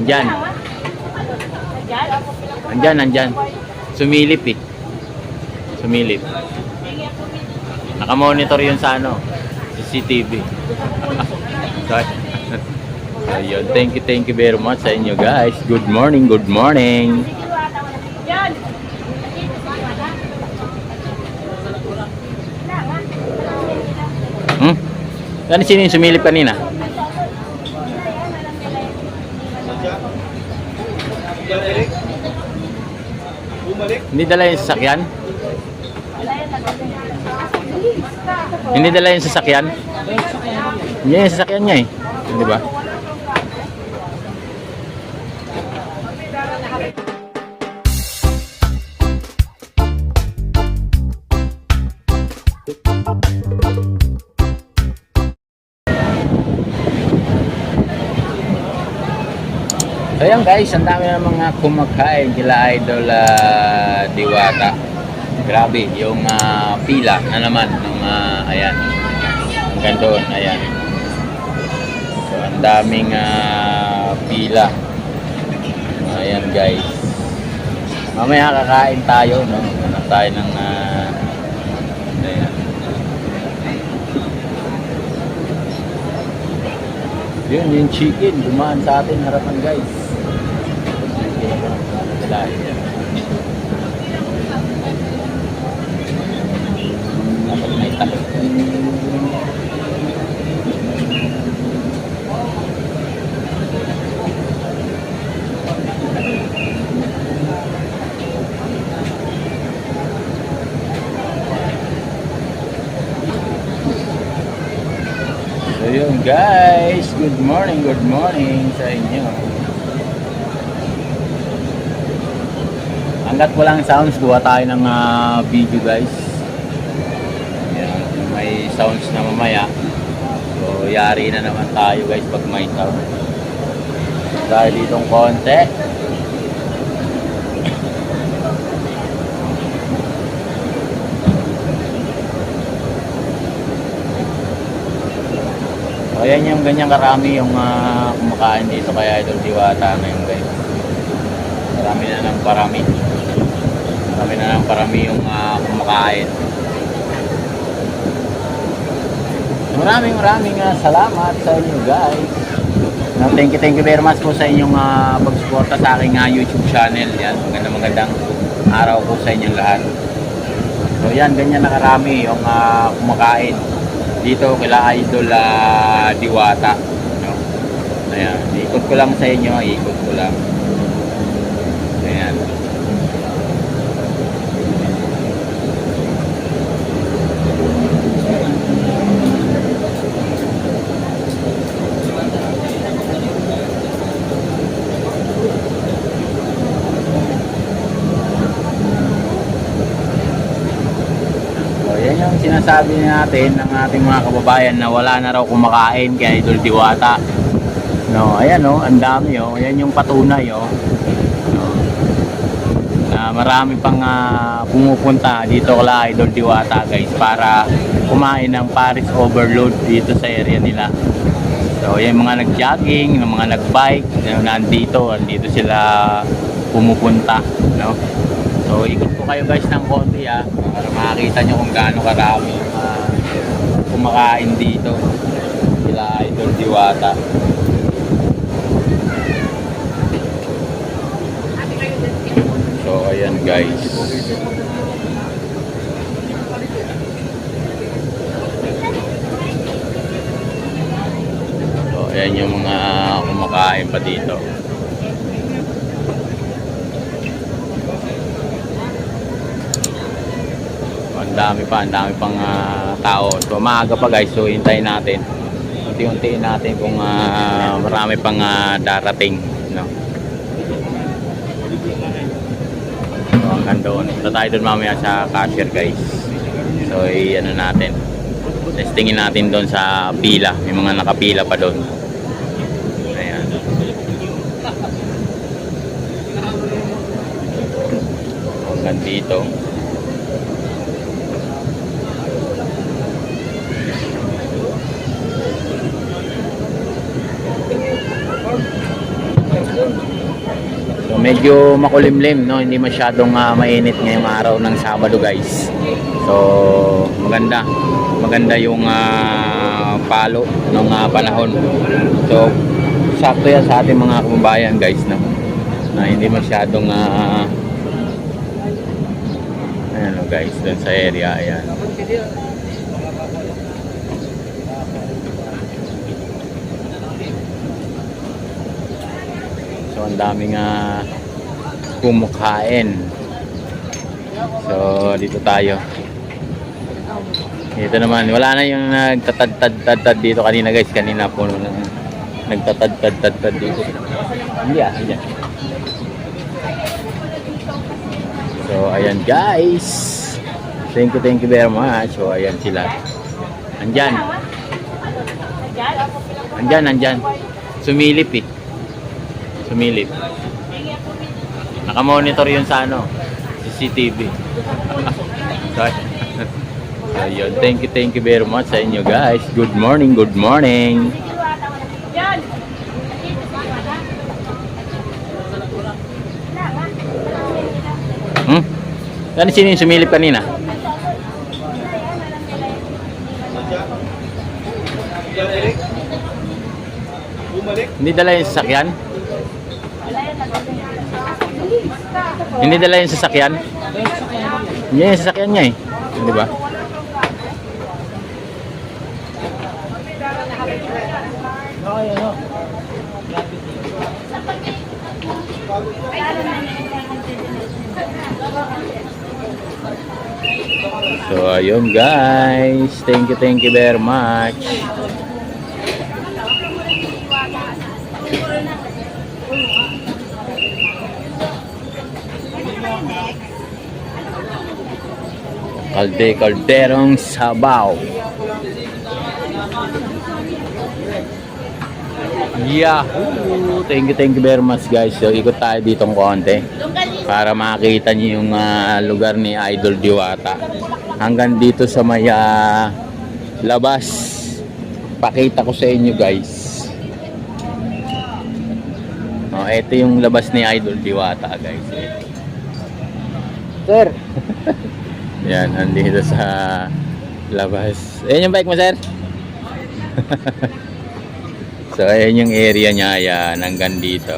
Andyan. Andyan, andyan. Sumilip eh. Sumilip. Nakamonitor yun sa ano, CCTV. so, ayun. Thank you, thank you very much sa inyo guys. Good morning, good morning. Hmm? Ano sino yung sumilip kanina? Hindi dala yung sasakyan? Hindi dala yung sasakyan? Hindi yung sasakyan niya eh. Di ba? So yan guys, ang dami ng mga kumakain kila Idol ah, Diwata. Grabe, yung ah, pila na naman ng ah, ayan. Hanggang doon, ayan. So ang daming ah, pila. Ayan guys. Mamaya kakain tayo, no? Hanap tayo ng ah, ayan. Yun, yung chicken, dumaan sa atin harapan guys. Yan. Dapat. So yun guys, good morning, good morning sa inyo. Hanggat walang sounds, gawa tayo ng ah, video guys. Ayan, may sounds na mamaya. So yari na naman tayo guys pag may sound. Dahil ditong konti. So, ayan yung ganyan karami yung ah, kumakain dito kaya Idol Diwata ngayon guys. Marami na ng parami. Marami na ng parami yung ah, kumakain. Maraming maraming ah, salamat sa inyo guys. No, thank you, thank you very much po sa inyong ah, pagsuporta sa aking ah, YouTube channel. Yan, magandang magandang araw po sa inyong lahat. So yan, ganyan na karami yung ah, kumakain dito kila Idol ah, Diwata. No? Ayan, ikot ko lang sa inyo, ikot ko lang. Ayan. So, yan yung sinasabi natin ng ating mga kababayan na wala na raw kumakain kay Idol Diwata. No, ayan oh, ang dami oh. Yan yung patunay oh. No. Na marami pang ah, pumupunta dito kala Idol Diwata guys para kumain ng Paris Overload dito sa area nila. So, yung mga nag-jogging, yung mga nag-bike, nandito, nandito sila pumupunta, no? So, ikot ko kayo guys ng konti ah, para makakita nyo kung gaano karami ah, kumakain dito. Sila Idol Diwata. So, ayan guys. So, ayan yung mga kumakain pa dito. Dami pa, ang dami pang ah, tao. So, maaga pa guys, so hintayin natin. Unti-untiin natin kung ah, marami pang ah, darating. No? So, hanggang doon. Punta tayo doon mamaya sa cashier guys. So, i-ano natin. Testingin natin doon sa pila. May mga nakapila pa doon. Ayan. Dito. So medyo makulimlim, no? Hindi masyadong ah, mainit ngayong araw ng Sabado, guys. So maganda. Maganda yung ah, palo ng ah, panahon. So sakto yan sa ating mga kababayan, guys, no? Na hindi masyadong ah, ayan, oh, guys, dun sa area, ayan. So ang daming uh, kumakain. So dito tayo. Dito naman, wala na yung nagtatad-tad-tad dito kanina guys. Kanina puno na nagtatad-tad-tad dito. Hindi ah, hindi. So ayan guys. Thank you, thank you very much. So ayan sila. Andyan. Andyan, andyan. Sumilip eh. Sumilip. Nakamonitor yun sa ano, CCTV. so, so yun. Thank you, thank you very much sa inyo guys. Good morning, good morning. Hmm? Ano sino yung sumilip kanina? Hindi dala yung sasakyan? Hindi dala yung sasakyan? Hindi yung sasakyan niya eh. Di ba? So ayun guys, thank you, thank you very much. Kalde kalderong sabaw. Yahoo! Thank you, thank you very much guys. So ikot tayo dito ng konti para makita niyo yung ah, lugar ni Idol Diwata. Hanggang dito sa may ah, labas. Pakita ko sa inyo guys. Oh, ito yung labas ni Idol Diwata guys. Sir. Yan, andito sa labas. Ayan yung bike mo, sir. so, ayan yung area niya. Ayan, hanggang dito.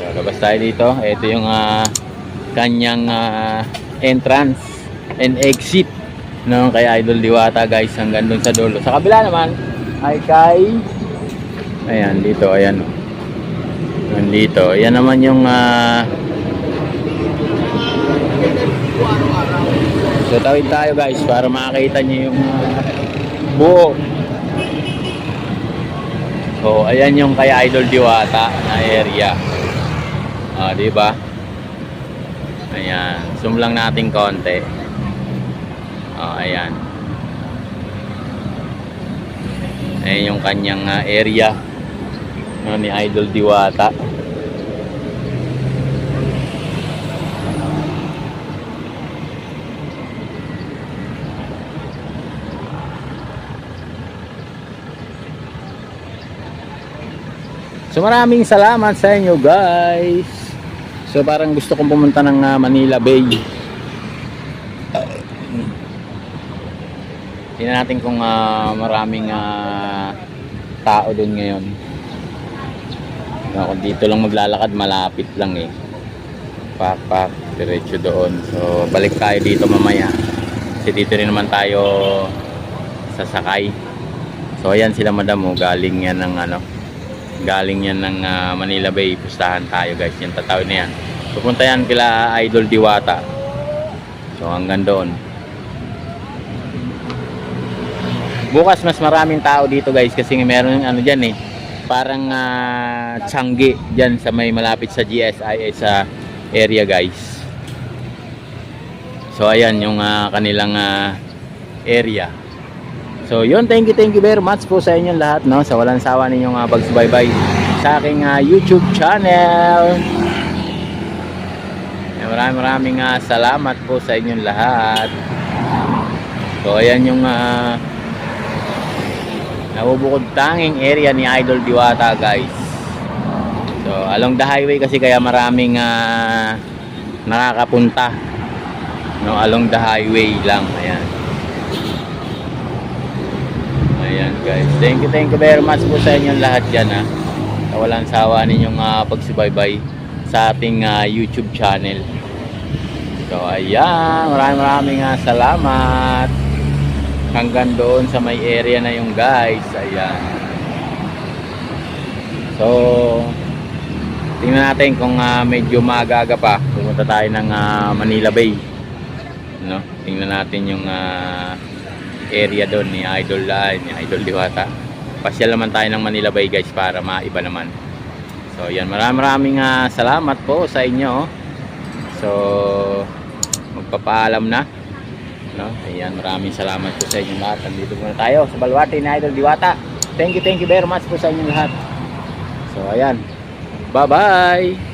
So, labas tayo dito. Ito yung ah, kanyang ah, entrance and exit no, kay Idol Diwata guys hanggang dun sa dulo. Sa kabila naman ay kay ayan dito, ayan oh. Ayan dito. Ayan naman yung ah, So tawid tayo guys para makita niyo yung buo. So ayan yung kay Idol Diwata na area. Ah, di ba? Ayan, zoom lang natin konti. Ah, ayan. Ayan yung kanyang ah, area no, ni Idol Diwata. So maraming salamat sa inyo guys. So parang gusto kong pumunta ng ah, Manila Bay. Tingnan natin kung ah, maraming ah, tao doon ngayon. Ako dito lang maglalakad, malapit lang eh. Pak pak, diretso doon. So balik tayo dito mamaya. Kasi dito rin naman tayo sasakay. So ayan sila madam, oh, galing yan ng ano, galing yan ng ah, Manila Bay. Pustahan tayo guys. Yan tatawid na yan. Pupunta yan kila Idol Diwata. So hanggang doon. Bukas mas maraming tao dito guys kasi meron ano dyan eh. Parang uh, tiyanggi dyan sa may malapit sa GSIS sa area guys. So ayan yung ah, kanilang ah, area So yun, thank you, thank you very much po sa inyong lahat, no? Sa walang sawa ninyong uh, pagsubaybay sa aking ah, YouTube channel. Eh, maraming maraming ah, salamat po sa inyong lahat. So ayan yung uh, nabubukod tanging area ni Idol Diwata guys. along the highway kasi kaya maraming ah, nakakapunta. No, along the highway lang. Ayan. Ayan guys. Thank you, thank you very much po sa inyong lahat dyan ha. Na walang sawa ninyong ah, pagsubaybay sa ating ah, YouTube channel. So ayan, maraming maraming ah, salamat. Hanggang doon sa may area na yung guys. Ayan. So, tingnan natin kung ah, medyo maaga pa. Pumunta tayo ng ah, Manila Bay. No? Tingnan natin yung ah, area doon ni Idol ah, ni Idol Diwata. Pasyal naman tayo ng Manila Bay guys para maiba naman. So, yan. Maraming maraming ah, salamat po sa inyo. So, magpapaalam na. No? Ayan, maraming salamat po sa inyong lahat. Nandito muna tayo sa Balwarte ni Idol Diwata. Thank you, thank you very much po sa inyong lahat. So, ayan. Bye-bye!